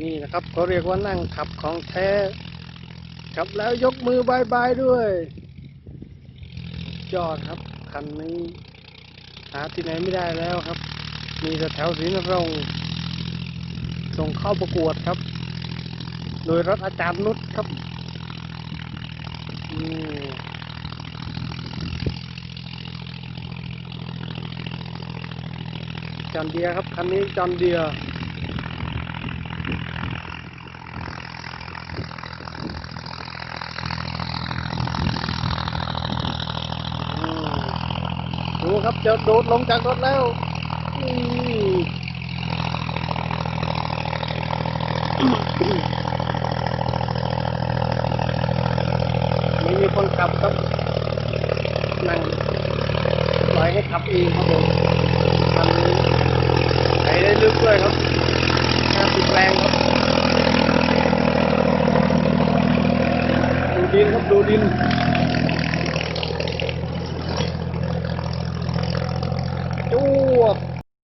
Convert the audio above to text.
นี่นะครับเขาเรียกว่านั่งขับของแท้ขับแล้วยกมือบายบายด้วยยอดครับคันนี้หาที่ไหนไม่ได้แล้วครับ มีแต่แถวศรีนรงส่งเข้าประกวดครับ โดยรถอาจารย์นุชครับอืมจอนเดียครับคันนี้จอนเดียร์อืมดู ครับจะโดดลงจากรถแล้วนี่ไม่มีคนขับครับนั่งปล่อยให้ขับเองครับผมทำนี้ไปได้ลึกด้วยครับห้าสิบแรงครับ ดูดินครับดูดิน